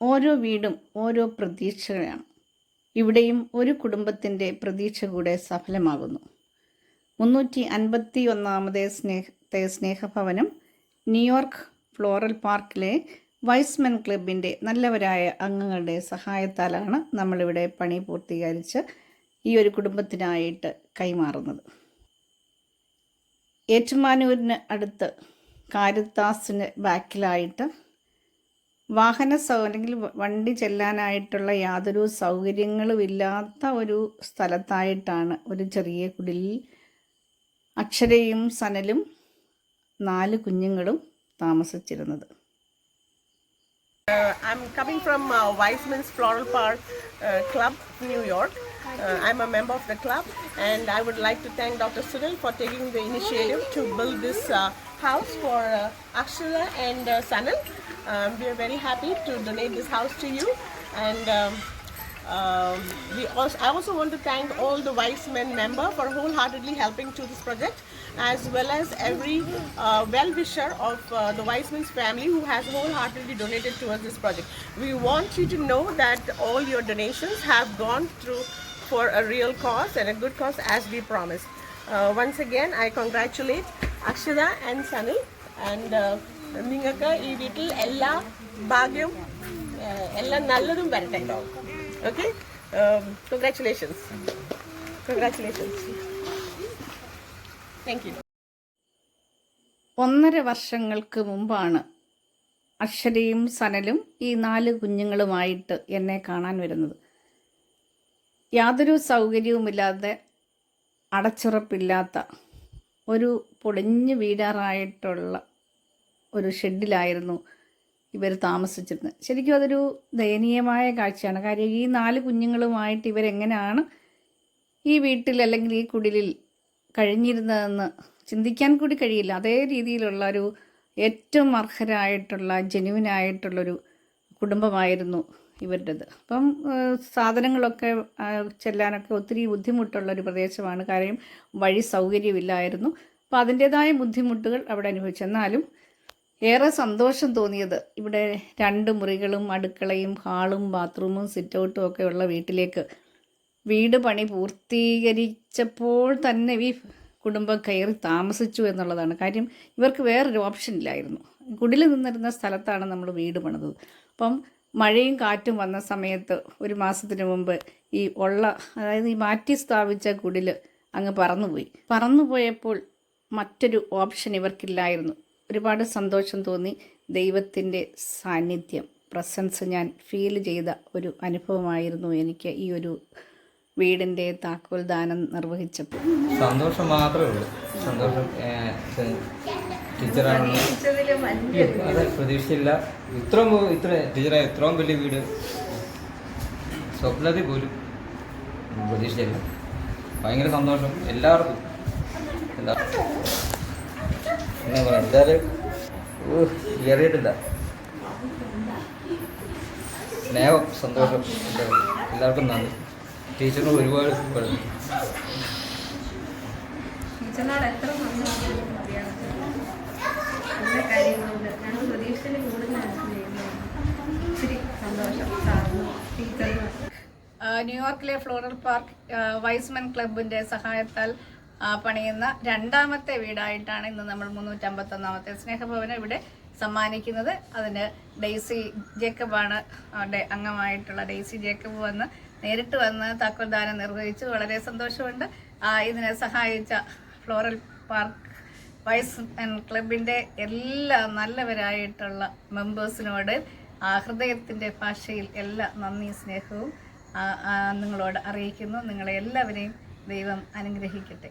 ഓരോ വീടും ഓരോ പ്രതീക്ഷയാണ് ഇവിടെയും ഒരു കുടുംബത്തിന്റെ പ്രതീക്ഷ കൂടെ സഫലമാകുന്നു. മുന്നൂറ്റി അൻപത്തി ഒന്നാമതേ സ്നേഹത്തെ സ്നേഹഭവനം ന്യൂയോർക്ക് ഫ്ലോറൽ പാർക്കിലെ വൈസ്മെൻ ക്ലബിന്റെ നല്ലവരായ അംഗങ്ങളുടെ സഹായത്താലാണ് നമ്മളിവിടെ പണി പൂർത്തീകരിച്ച് ഈ ഒരു കുടുംബത്തിനായിട്ട് കൈമാറുന്നത്. ഏറ്റുമാനൂരിന് അടുത്ത് കാരിത്താസിന് ബാക്കിലായിട്ട് വാഹന അല്ലെങ്കിൽ വണ്ടി ചെല്ലാനായിട്ടുള്ള യാതൊരു സൗകര്യങ്ങളും ഇല്ലാത്ത ഒരു സ്ഥലത്തായിട്ടാണ് ഒരു ചെറിയ കുടിലിൽ അക്ഷരയും സനലും നാല് കുഞ്ഞുങ്ങളും താമസിച്ചിരുന്നത് Uh, I'm coming from uh, Weissman's Floral Park uh, Club, New York. Uh, I'm a member of the club, and I would like to thank Dr. Sunil for taking the initiative to build this uh, house for uh, Akshara and uh, Sanal. Um, we are very happy to donate this house to you, and um, um, we also, I also want to thank all the Weissman member for wholeheartedly helping to this project, as well as every uh, well-wisher of uh, the Weissman's family who has wholeheartedly donated towards this project. We want you to know that all your donations have gone through for a real cause and a good cause as we promised. Uh, once again, I congratulate Akshara and Sanil and uh, നിങ്ങൾക്ക് ഈ വീട്ടിൽ എല്ലാ ഭാഗ്യവും എല്ലാം നല്ലതും വരട്ടെ. Okay congratulations congratulations thank you ഒന്നര വർഷങ്ങൾക്ക് മുമ്പാണ് അക്ഷരയും സനലും ഈ നാല് കുഞ്ഞുങ്ങളുമായിട്ട് എന്നെ കാണാൻ വരുന്നത്. യാതൊരു സൗകര്യവുമില്ലാതെ അടച്ചുറപ്പില്ലാത്ത ഒരു പൊളിഞ്ഞു വീടാറായിട്ടുള്ള ഒരു ഷെഡിലായിരുന്നു ഇവർ താമസിച്ചിരുന്നത്. ശരിക്കും അതൊരു ദയനീയമായ കാഴ്ചയാണ്. കാര്യം ഈ നാല് കുഞ്ഞുങ്ങളുമായിട്ട് ഇവരെങ്ങനെയാണ് ഈ വീട്ടിൽ അല്ലെങ്കിൽ ഈ കുടിലിൽ കഴിഞ്ഞിരുന്നതെന്ന് ചിന്തിക്കാൻ കൂടി കഴിയില്ല. അതേ രീതിയിലുള്ള ഒരു ഏറ്റവും അർഹരായിട്ടുള്ള ജെനുവിനായിട്ടുള്ളൊരു കുടുംബമായിരുന്നു ഇവരുടേത്. അപ്പം സാധനങ്ങളൊക്കെ ചെല്ലാനൊക്കെ ഒത്തിരി ബുദ്ധിമുട്ടുള്ള ഒരു പ്രദേശമാണ്. കാര്യം വഴി സൗകര്യമില്ലായിരുന്നു. അപ്പോൾ അതിന്റേതായ ബുദ്ധിമുട്ടുകൾ അവിടെ അനുഭവിച്ചു. എന്നാലും ഏറെ സന്തോഷം തോന്നിയത് ഇവിടെ രണ്ട് മുറികളും അടുക്കളയും ഹാളും ബാത്റൂമും സിറ്റൗട്ടും ഒക്കെ ഉള്ള വീട്ടിലേക്ക്. വീട് പണി പൂർത്തീകരിച്ചപ്പോൾ തന്നെ ഈ കുടുംബം കയറി താമസിച്ചു എന്നുള്ളതാണ്. കാര്യം ഇവർക്ക് വേറൊരു ഓപ്ഷൻ ഇല്ലായിരുന്നു. കുടിൽ നിന്നിരുന്ന സ്ഥലത്താണ് നമ്മൾ വീട് പണിതത്. അപ്പം മഴയും കാറ്റും വന്ന സമയത്ത് ഒരു മാസത്തിന് മുമ്പ് ഈ ഉള്ള അതായത് ഈ മാറ്റി സ്ഥാപിച്ച കുടിൽ അങ്ങ് പറന്നുപോയി. പറന്നുപോയപ്പോൾ മറ്റൊരു ഓപ്ഷൻ ഇവർക്കില്ലായിരുന്നു. ഒരുപാട് സന്തോഷം തോന്നി ദൈവത്തിന്റെ സാന്നിധ്യം. പ്രസൻസ് ഞാൻ ഫീൽ ചെയ്ത ഒരു അനുഭവമായിരുന്നു എനിക്ക് ഈ ഒരു വീടിന്റെ താക്കോൽ ദാനം നിർവഹിച്ചപ്പോൾ. സന്തോഷം മാത്രമേ ഉള്ളൂ. സന്തോഷം ടീച്ചറാണ് അതെ പ്രതീക്ഷയില്ല. ഇത്രയും ഇത്ര ടീച്ചറായ ഇത്രയും വലിയ വീട്. സ്വപ്നത്തിൽ പോലും പ്രതീക്ഷയില്ല. ഭയങ്കര സന്തോഷം. എല്ലാവർക്കും. എല്ലാ എന്നാ പറയാ എന്തായാലും ഏറിയിട്ടില്ല സ്നേഹം സന്തോഷം എല്ലാവർക്കും നന്ദി. ടീച്ചറിന് ഒരുപാട് ടീച്ചറിനോട് എത്ര സന്തോഷം മതിയാണ് എല്ലാ കാര്യങ്ങളുണ്ട്. ഞങ്ങൾ പ്രതീക്ഷയിൽ കൂടുതലാണ് ചെയ്യുന്നത് ഒത്തിരി സന്തോഷം സാറിനും ടീച്ചറിനും. ന്യൂയോർക്കിലെ ഫ്ലോറൽ പാർക്ക് വൈസ്മൻ ക്ലബിന്റെ സഹായത്താൽ പണിയുന്ന രണ്ടാമത്തെ വീടായിട്ടാണ് ഇന്ന് നമ്മൾ മുന്നൂറ്റമ്പത്തൊന്നാമത്തെ സ്നേഹഭവനം ഇവിടെ സമ്മാനിക്കുന്നത്. അതിന് ഡെയ്സി ജേക്കബാണ് അവരുടെ അംഗമായിട്ടുള്ള ഡെയ്സി ജേക്കബ് വന്ന് നേരിട്ട് വന്ന് താക്കോൽദാനം നിർവഹിച്ചു. വളരെ സന്തോഷമുണ്ട്. ഇതിനെ സഹായിച്ച ഫ്ലോറൽ പാർക്ക് വൈസ് ക്ലബിന്റെ എല്ലാ നല്ലവരായിട്ടുള്ള മെമ്പേഴ്സിനോട് ഹൃദയത്തിന്റെ ഭാഷയിൽ എല്ലാ നന്ദി സ്നേഹവും നിങ്ങളോട് അറിയിക്കുന്നു. നിങ്ങളെ എല്ലാവരെയും ദൈവം അനുഗ്രഹിക്കട്ടെ.